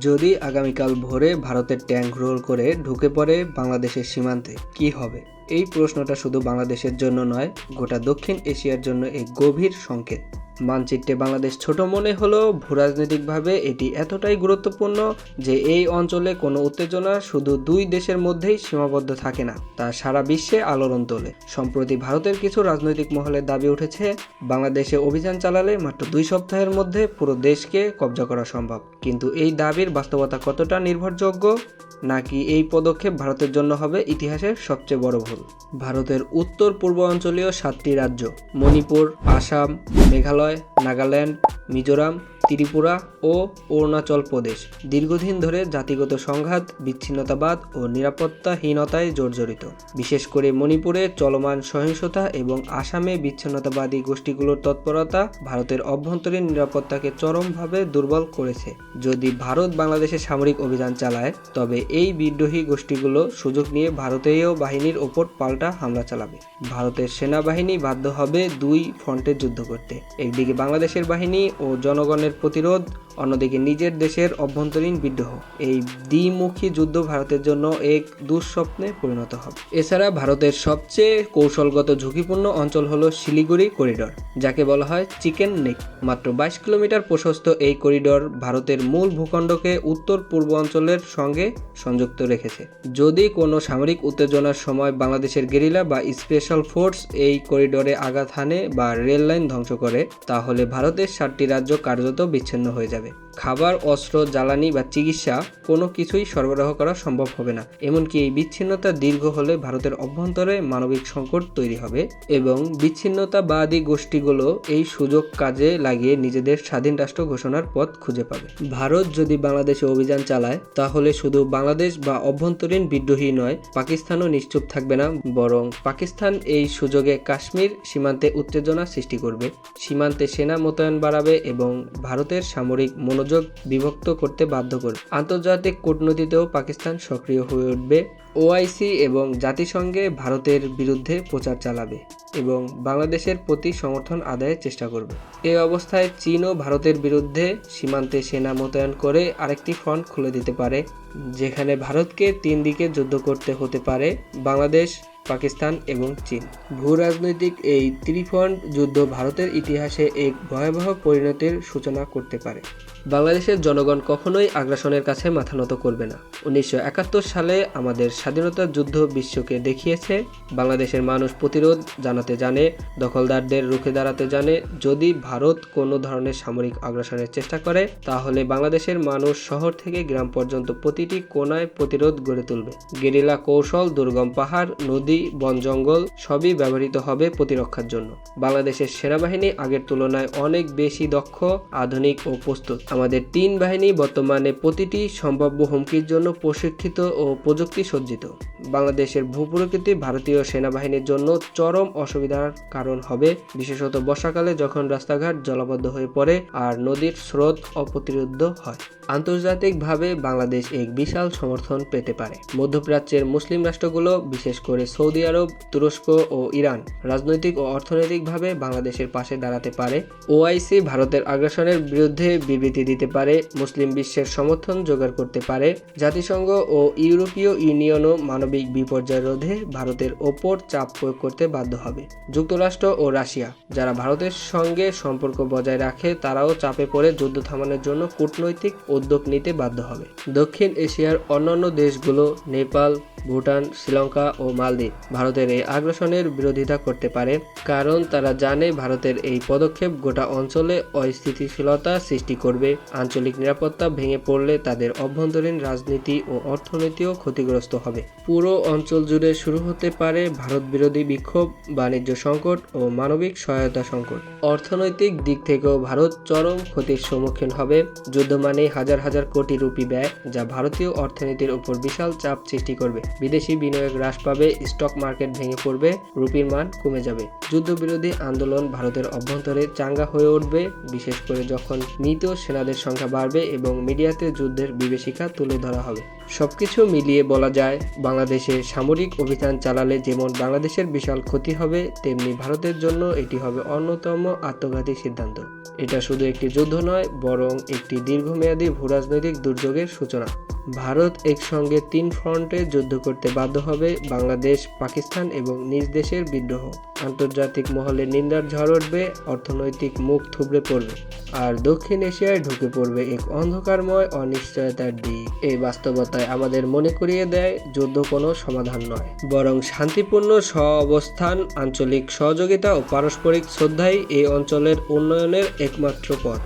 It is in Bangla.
যদি আগামীকাল ভোরে ভারতের ট্যাঙ্ক রোল করে ঢুকে পড়ে বাংলাদেশের সীমান্তে, কি হবে? এই প্রশ্নটা শুধু বাংলাদেশের জন্য নয়, গোটা দক্ষিণ এশিয়ার জন্য এক গভীর সংকেত। মানচিত্রে বাংলাদেশ ছোট মনে হলেও ভূরাজনৈতিকভাবে এটি এতটাই গুরুত্বপূর্ণ যে এই অঞ্চলে কোনো উত্তেজনা শুধু দুই দেশের মধ্যেই সীমাবদ্ধ থাকে না, তা সারা বিশ্বে আলোড়ন তোলে। সম্প্রতি ভারতের কিছু রাজনৈতিক মহলের দাবি উঠেছে, বাংলাদেশে অভিযান চালালে মাত্র দুই সপ্তাহের মধ্যে পুরো দেশকে কবজা করা সম্ভব। কিন্তু এই দাবির বাস্তবতা কতটা নির্ভরযোগ্য, নাকি এই পদক্ষেপ ভারতের জন্য হবে ইতিহাসের সবচেয়ে বড় ভুল? ভারতের উত্তর পূর্বাঞ্চলীয় সাতটি রাজ্য, মণিপুর, আসাম, মেঘালয় নাগাল্যান্ড মিজোরাম ত্রিপুরা ও অরুণাচল প্রদেশ। দীর্ঘদিন ধরে জাতিগত সংঘাত, বিচ্ছিন্নতাবাদ ও নিরাপত্তাহীনতায় জর্জরিত। বিশেষ করে মণিপুরে চলমান সহিংসতা এবং আসামে বিচ্ছিন্নতাবাদী গোষ্ঠীগুলোর তৎপরতা ভারতের অভ্যন্তরীণ নিরাপত্তাকে চরমভাবে দুর্বল করেছে। যদি ভারত বাংলাদেশে সামরিক অভিযান চালায়, তবে এই বিদ্রোহী গোষ্ঠীগুলো সুযোগ নিয়ে ভারতীয় বাহিনীর ওপর পাল্টা হামলা চালাবে। ভারতের সেনাবাহিনী বাধ্য হবে দুই ফ্রন্টে যুদ্ধ করতে। একদিকে বাংলাদেশের বাহিনী ও জনগণের প্রতিরোধ, অন্যদিকে নিজের দেশের অভ্যন্তরীণ বিদ্রোহ। এই দ্বিমুখী যুদ্ধ ভারতের জন্য এক দুঃস্বপ্নে পরিণত হবে। এছাড়া ভারতের সবচেয়ে কৌশলগত ঝুঁকিপূর্ণ অঞ্চল হলো শিলিগুড়ি করিডর, যাকে বলা হয় চিকেন নেক। মাত্র বাইশ কিলোমিটার প্রশস্ত এই করিডর ভারতের মূল ভূখণ্ডকে উত্তর পূর্ব অঞ্চলের সঙ্গে সংযুক্ত রেখেছে। যদি কোনো সামরিক উত্তেজনার সময় বাংলাদেশের গেরিলা বা স্পেশাল ফোর্স এই করিডোরে আঘাত হানে বা রেল লাইন ধ্বংস করে, তাহলে ভারতের সাতটি রাজ্য কার্যত বিচ্ছিন্ন হয়ে যাবে। খাবার, অস্ত্র, জ্বালানি বা চিকিৎসা কোনো কিছুই সরবরাহ করা সম্ভব হবে না। এমনকি এই বিচ্ছিন্নতা দীর্ঘ হলে ভারতের অভ্যন্তরে মানবিক সংকট তৈরি হবে এবং বিচ্ছিন্নতাবাদী গোষ্ঠীগুলো এই সুযোগ কাজে লাগিয়ে নিজেদের স্বাধীন রাষ্ট্র ঘোষণার পথ খুঁজে পাবে। ভারত যদি বাংলাদেশে অভিযান চালায়, তাহলে শুধু বাংলাদেশ বা অভ্যন্তরীণ বিদ্রোহী নয়, পাকিস্তানও নিশ্চুপ থাকবে না, বরং পাকিস্তান এই সুযোগে কাশ্মীর সীমান্তে উত্তেজনা সৃষ্টি করবে। সীমান্তে সেনা মোতায়েন বাড়াবে এবং ভারতের সামরিক মনোযোগ বিভক্ত করতে বাধ্য করবে আন্তর্জাতিক কূটনীতিতেও পাকিস্তান সক্রিয় হয়ে উঠবে। ওআইসি এবং জাতিসংঘে ভারতের বিরুদ্ধে প্রচার চালাবে এবং বাংলাদেশের প্রতি সমর্থন আদায়ের চেষ্টা করবে। এই অবস্থায় চীনও ভারতের বিরুদ্ধে সীমান্তে সেনা মোতায়েন করে আরেকটি ফ্রন্ট খুলে দিতে পারে, যেখানে ভারতকে তিন দিকে যুদ্ধ করতে হতে পারে। বাংলাদেশ পাকিস্তান এবং চীন। ভূ রাজনৈতিক এই ত্রিফ্রন্ট যুদ্ধ ভারতের ইতিহাসে এক ভয়াবহ পরিণতির সূচনা করতে পারে। বাংলাদেশের জনগণ কখনোই আগ্রাসনের কাছে মাথা নত করবে না। উনিশশো একাত্তর সালে আমাদের স্বাধীনতার যুদ্ধ বিশ্বকে দেখিয়েছে। বাংলাদেশের মানুষ প্রতিরোধ জানাতে জানে, দখলদারদের রুখে দাঁড়াতে জানে। যদি ভারত কোনো ধরনের সামরিক আগ্রাসনের চেষ্টা করে, তাহলে বাংলাদেশের মানুষ শহর থেকে গ্রাম পর্যন্ত প্রতিটি কোনায় প্রতিরোধ গড়ে তুলবে। গেরিলা কৌশল, দুর্গম পাহাড়, নদী বন জঙ্গল সবই ব্যবহৃত হবে প্রতিরক্ষার জন্য। বাংলাদেশের সেনাবাহিনী আগের তুলনায় অনেক বেশি দক্ষ, আধুনিক ও প্রস্তুত। আমাদের তিন বাহিনী বর্তমানে প্রতিটি সম্ভাব্য হুমকির জন্য প্রশিক্ষিত ও প্রযুক্তি সজ্জিত বাংলাদেশের ভূপ্রকৃতি ভারতীয় সেনাবাহিনীর জন্য চরম অসুবিধার কারণ হবে, বিশেষত বর্ষাকালে যখন রাস্তাঘাট জলাবদ্ধ হয়ে পড়ে আর নদীর স্রোত অপ্রতিরোধ হয়। আন্তর্জাতিকভাবে বাংলাদেশ এক বিশাল সমর্থন পেতে পারে। মধ্যপ্রাচ্যের মুসলিম রাষ্ট্রগুলো, বিশেষ করে সৌদি আরব, তুরস্ক ও ইরান রাজনৈতিক ও অর্থনৈতিকভাবে বাংলাদেশের পাশে দাঁড়াতে পারে। ওআইসি ভারতের আগ্রাসনের বিরুদ্ধে বিবৃতি দিতে পারে। মুসলিম বিশ্বের সমর্থন জোগাড় করতে পারে। জাতিসংঘ ও ইউরোপীয় ইউনিয়নও মানবিক বিপর্যয় রোধে ভারতের ওপর চাপ প্রয়োগ করতে বাধ্য হবে। যুক্তরাষ্ট্র ও রাশিয়া, যারা ভারতের সঙ্গে সম্পর্ক বজায় রাখে, তারাও চাপে পড়ে যুদ্ধ থামানোর জন্য কূটনৈতিক উদ্যোগ নিতে বাধ্য হবে। দক্ষিণ এশিয়ার অন্যান্য দেশগুলো, নেপাল, ভুটান, শ্রীলঙ্কা ও মালদ্বীপ ভারতের এই আগ্রাসনের বিরোধিতা করতে পারে, কারণ তারা জানে ভারতের এই পদক্ষেপ গোটা অঞ্চলে অস্থিতিশীলতা সৃষ্টি করবে। আঞ্চলিক নিরাপত্তা ভেঙে পড়লে তাদের অভ্যন্তরীণ রাজনীতি ও অর্থনীতিও ক্ষতিগ্রস্ত হবে। পুরো অঞ্চল জুড়ে শুরু হতে পারে ভারত বিরোধী বিক্ষোভ, বাণিজ্য সংকট ও মানবিক সহায়তা সংকট। অর্থনৈতিক দিক থেকেও ভারত চরম ক্ষতির সম্মুখীন হবে। যুদ্ধ মানে হাজার হাজার কোটি রুপি ব্যয়, যা ভারতীয় অর্থনীতির উপর বিশাল চাপ সৃষ্টি করবে। বিদেশি বিনিয়োগ হ্রাস পাবে স্টক মার্কেট ভেঙে পড়বে, রুপির মান কমে যাবে। যুদ্ধবিরোধী আন্দোলন ভারতের অভ্যন্তরে চাঙ্গা হয়ে উঠবে, বিশেষ করে যখন মৃত সেনাদের সংখ্যা বাড়বে এবং মিডিয়াতে যুদ্ধের বিভীষিকা তুলে ধরা হবে। সবকিছু মিলিয়ে বলা যায়, বাংলাদেশে সামরিক অভিযান চালালে যেমন বাংলাদেশের বিশাল ক্ষতি হবে, তেমনি ভারতের জন্য এটি হবে অন্যতম আত্মঘাতী সিদ্ধান্ত। এটা শুধু একটি যুদ্ধ নয়, বরং একটি দীর্ঘমেয়াদী ভূরাজনৈতিক দুর্যোগের সূচনা। ভারত একসঙ্গে তিন ফ্রন্টে যুদ্ধ করতে বাধ্য হবে বাংলাদেশ, পাকিস্তান এবং নিজ দেশের বিদ্রোহ। আন্তর্জাতিক মহলে নিন্দার ঝড় উঠবে, অর্থনৈতিক মুখ থুবড়ে পড়বে, আর দক্ষিণ এশিয়ায় ঢুকে পড়বে এক অন্ধকারময়, অনিশ্চয়তার দিক। এই বাস্তবতায় আমাদের মনে করিয়ে দেয়, যুদ্ধ কোনো সমাধান নয়। বরং শান্তিপূর্ণ স্ব অবস্থান আঞ্চলিক সহযোগিতা ও পারস্পরিক শ্রদ্ধাই এই অঞ্চলের উন্নয়নের একমাত্র পথ।